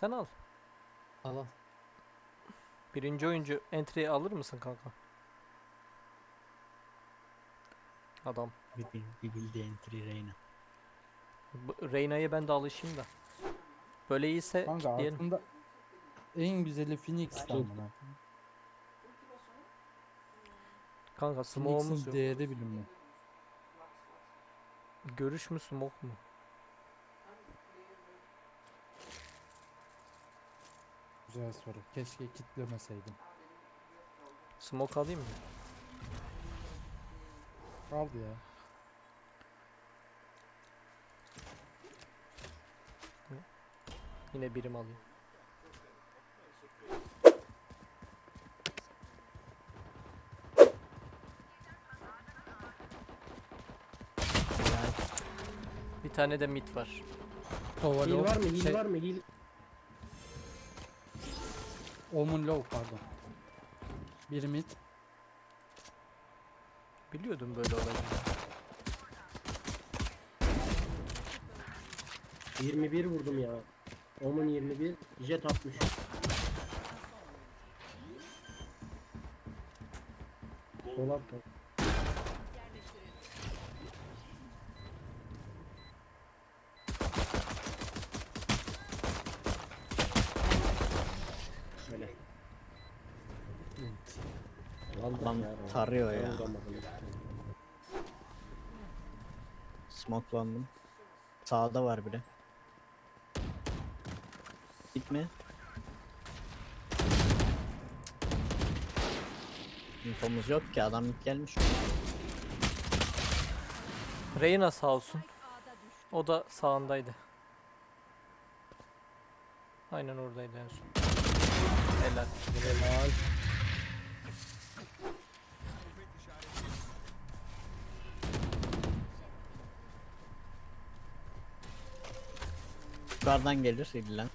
Sen al. Al al. Birinci oyuncu entry alır mısın kanka? Adam. Bir, bir, bir bildi entry Reyna. Bu- Reyna'ya ben de alışayım da. Böyle iyiyse Kanka diyelim. aslında en güzeli Phoenix'ti amına. Kanka smoke'umuz Phoenix'in yok. değeri bilinmiyor. Görüş mü smoke mu? Güzel soru. Keşke kitlemeseydim. Smoke alayım mı? Kaldı ya. Yine birim alayım. Bir tane de mid var. Kovalo. Heal var mı? Heal şey, var mı? Heal. Omun low pardon. Bir mid. Biliyordum böyle olacağını. 21 vurdum ya. Omen 21. Jet 60. Sol alt kal. Şöyle. Vallahi Lan ya, tarıyor ya. vuramadım. Smokelandım. Sağda var biri. Gitme. İnfomuz yok ki adam ilk gelmiş. Reyna sağ olsun. O da sağındaydı. Aynen oradaydı en son. Helal. Helal. Yukarıdan gelir ilgilen.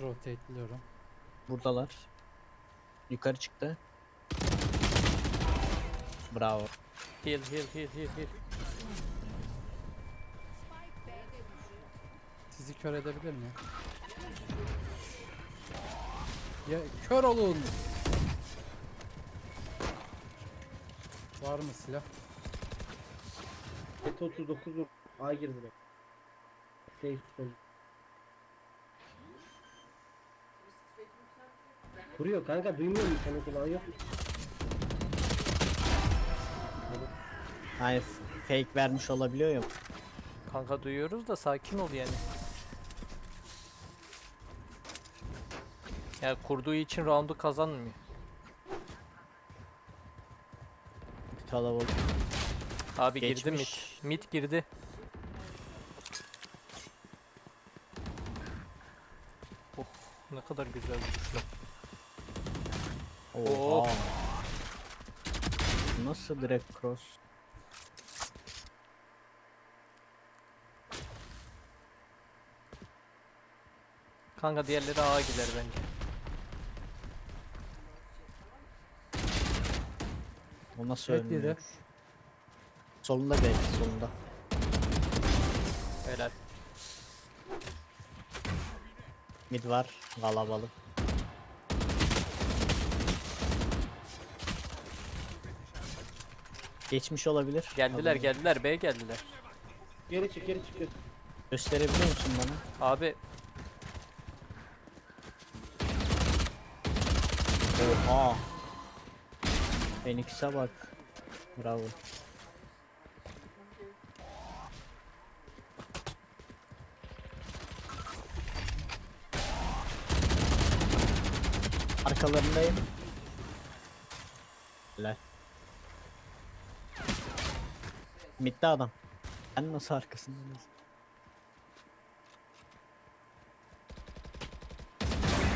Rotate'liyorum. Buradalar. Yukarı çıktı. Bravo. Heal heal heal heal heal. Sizi kör edebilir miyim? Ya kör olun. Var mı silah? Jet 39 vur. A girdi sol. Vuruyor kanka duymuyor musun senin kulağın yok mu? F- fake vermiş olabiliyor ya. Kanka duyuyoruz da sakin ol yani. Ya kurduğu için roundu kazanmıyor. Kalabalık. Abi girdi mid. Geçmiş. Mid girdi. Ne kadar güzel vuruşlar. Oha. Nasıl direkt cross? Kanka diğerleri A'ya gider bence. O nasıl Bekledi. ölmüyor? Solunda belki solunda. Helal. Mid var. Kalabalık. Geçmiş olabilir. Geldiler Haberin- geldiler B geldiler. Geri çık geri çık. geri. Gösterebiliyor musun bana? Abi Oha. Phoenix'e bak. Bravo. Arkalarındayım. Helal. Midde adam. Ben nasıl arkasındayım?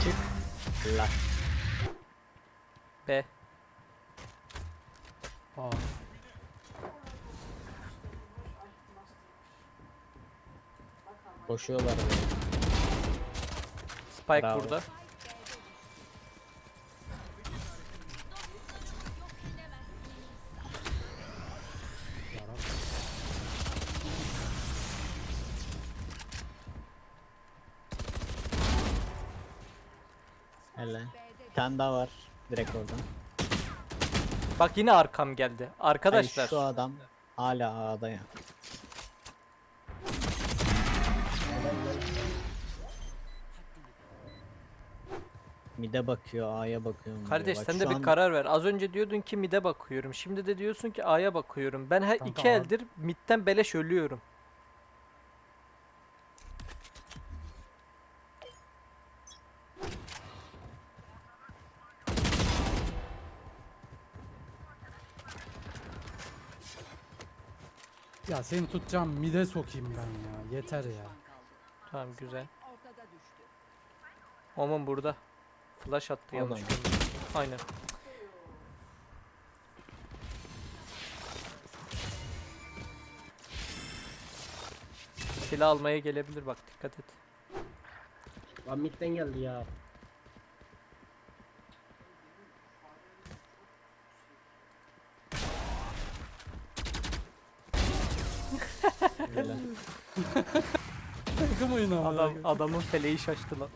Çık. Helal. B. Aa. Koşuyorlar böyle. Spike Bravo. burada. Bir tane daha var. Direkt oradan. Bak yine arkam geldi. Arkadaşlar. şu adam hala A'da ya. Mide bakıyor, A'ya bakıyor. diyor. Kardeş Bak sen de bir an karar ver. Az önce diyordun ki mid'e bakıyorum. Şimdi de diyorsun ki A'ya bakıyorum. Ben her Kanka iki A- eldir mid'den beleş ölüyorum. Ya seni tutacağım mide sokayım ben ya. Yeter ya. Tamam güzel. Oman burada. Flash attı yanlış. Aynen. Silah almaya gelebilir bak dikkat et. Lan midden geldi ya. Böyle. Takım oyunu. Adam adamın feleği şaştı lan.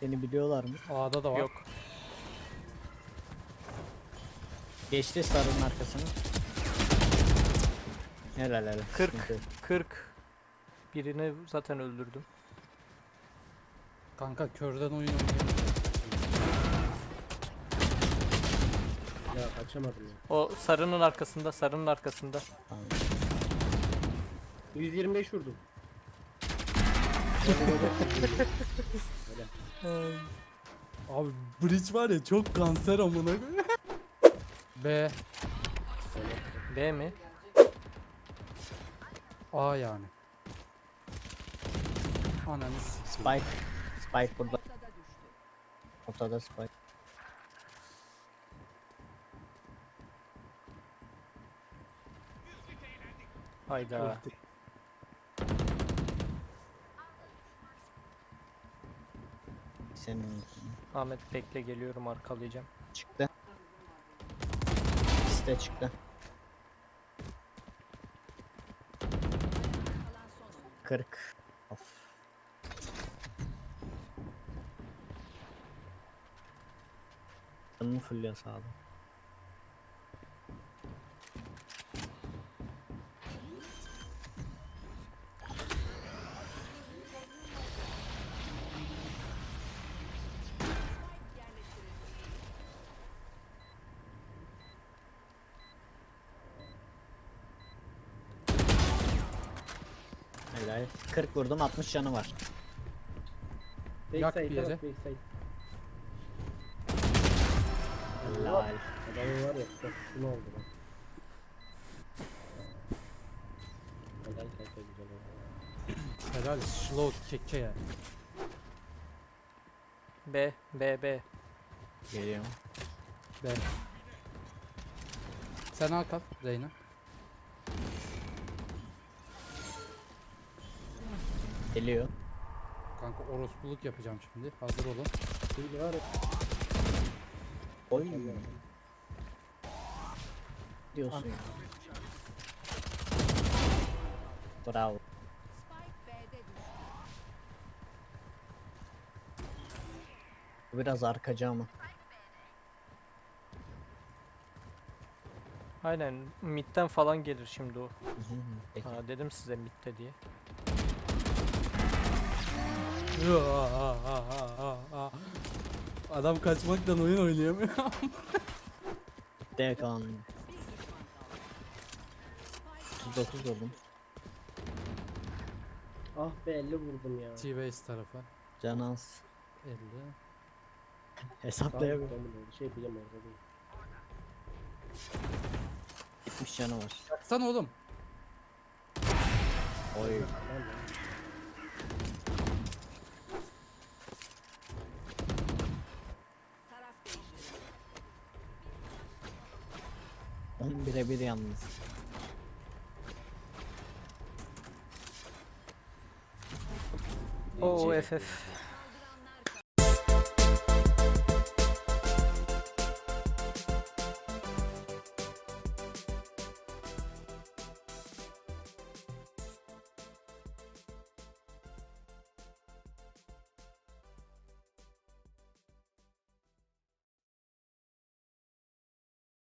Seni biliyorlar mı? A'da da var. Yok. Geçti sarının arkasına. Helal helal. Kırk. sıkıntı yok. 40 birini zaten öldürdüm. Kanka körden oyun oynuyor. Ya kaçamadım ya. O sarının arkasında, sarının arkasında. Tamam. 125 vurdum. Abi bridge var ya çok kanser amına koyayım. B B mi? A yani. Ananı s- Spike. Spike burada. Ortada Spike. Hayda. Senin Ahmet bekle geliyorum arkalayacağım. çıktı. İkisi de çıktı. 40. Of. Canını fulluyor sağda. Helal. 40 vurdum 60 canı var. Yak bir yere. Helal. Adamın var ya kafasını oldu lan. Helal kanka güzel oldu. Helal slow keke ya. B, B, B. Geliyorum. B. Sen al kal Reyna. Geliyor. Kanka orospuluk yapacağım şimdi. Hazır olun. Oy. Diyorsun ya. Bravo. Bu Biraz arkacı ama. Aynen midden falan gelir şimdi o. Hı hı, Peki. Ha, dedim size midde diye. Adam kaçmaktan oyun oynayamıyor. De yakalandım. 39 vurdum. Ah be 50 vurdum ya. T-base tarafa. Can az. 50. Hesaplayamıyorum. Tamam, tamam, Şey bileyim orada değil. 70 canı var. Baksana oğlum. Oy. Lan lan. On bire bir yalnız. Oo Şey FF.